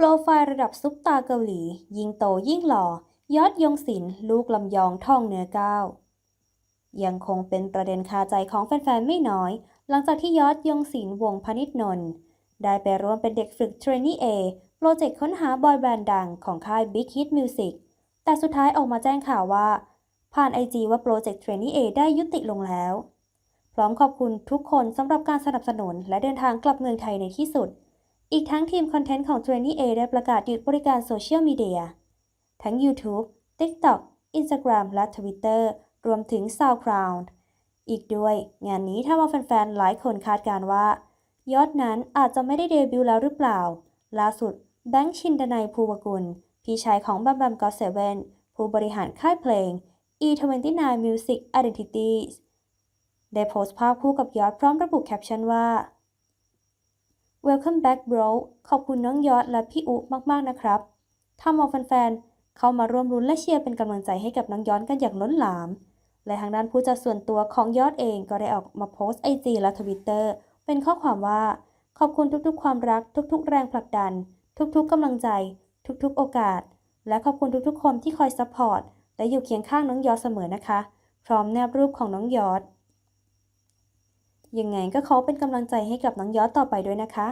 โปรไฟล์ระดับซุปตาเกาหลี ยิ่งโตยิ่งหล่อ ยอดยงศิลป์ลูกลำยองท่องเนื้อก้าวยังคงเป็นประเด็นคาใจของแฟนๆ ไม่น้อย หลังจากที่ยอดยงศิลป์วงพนิชนนท์ได้ไปร่วมเป็นเด็กฝึกเทรนนี่เอโปรเจกต์ค้นหาบอยแบนด์ดังของค่าย Big Hit Music แต่สุดท้ายออกมาแจ้งข่าวว่า ผ่านไอจีว่าโปรเจกต์เทรนนี่เอได้ยุติลงแล้ว พร้อมขอบคุณทุกคนสำหรับการสนับสนุนและเดินทางกลับเมืองไทยในที่สุด อีกทั้งทีมคอนเทนต์ของ t r a i n e e A ได้ประกาศหยุดบริการโซเชียลมีเดีย ทั้ง YouTube, TikTok, Instagram และ Twitter รวมถึง SoundCloud อีกด้วย งานนี้ถ้าว่าแฟนๆ หลายคนคาดการว่า ยอดนั้นอาจจะไม่ได้เดบิวต์แล้วหรือเปล่า ล่าสุดแบงค์ชินดนัยภูวกุล พี่ชายของบัมบัมก็เซเว่นผู้บริหารค่ายเพลง E29 Music Identities ได้โพสต์ภาพคู่กับยอดพร้อมระบุแคปชั่นว่า Welcome back bro ขอบคุณน้องยอดและพี่อุมากๆนะครับทำเอาแฟนๆ เข้ามาร่วมรุ้นและเชียร์เป็นกำลังใจให้กับน้องยอดกันอย่างล้นหลาม และทางด้านผู้จัดส่วนตัวของยอดเองก็ได้ออกมาโพสต์ไอจีและทวิตเตอร์เป็นข้อความว่า ขอบคุณทุกๆ ความรัก ทุกๆ แรงผลักดัน ทุกๆกำลังใจ ทุกๆ โอกาส และขอบคุณทุกๆ คนที่คอยซัพพอร์ตและอยู่เคียงข้างน้องยอดเสมอนะคะ พร้อมแนบรูปของน้องยอดยังไงก็ขอเป็นกำลังใจให้กับน้องยอดต่อไปด้วยนะคะ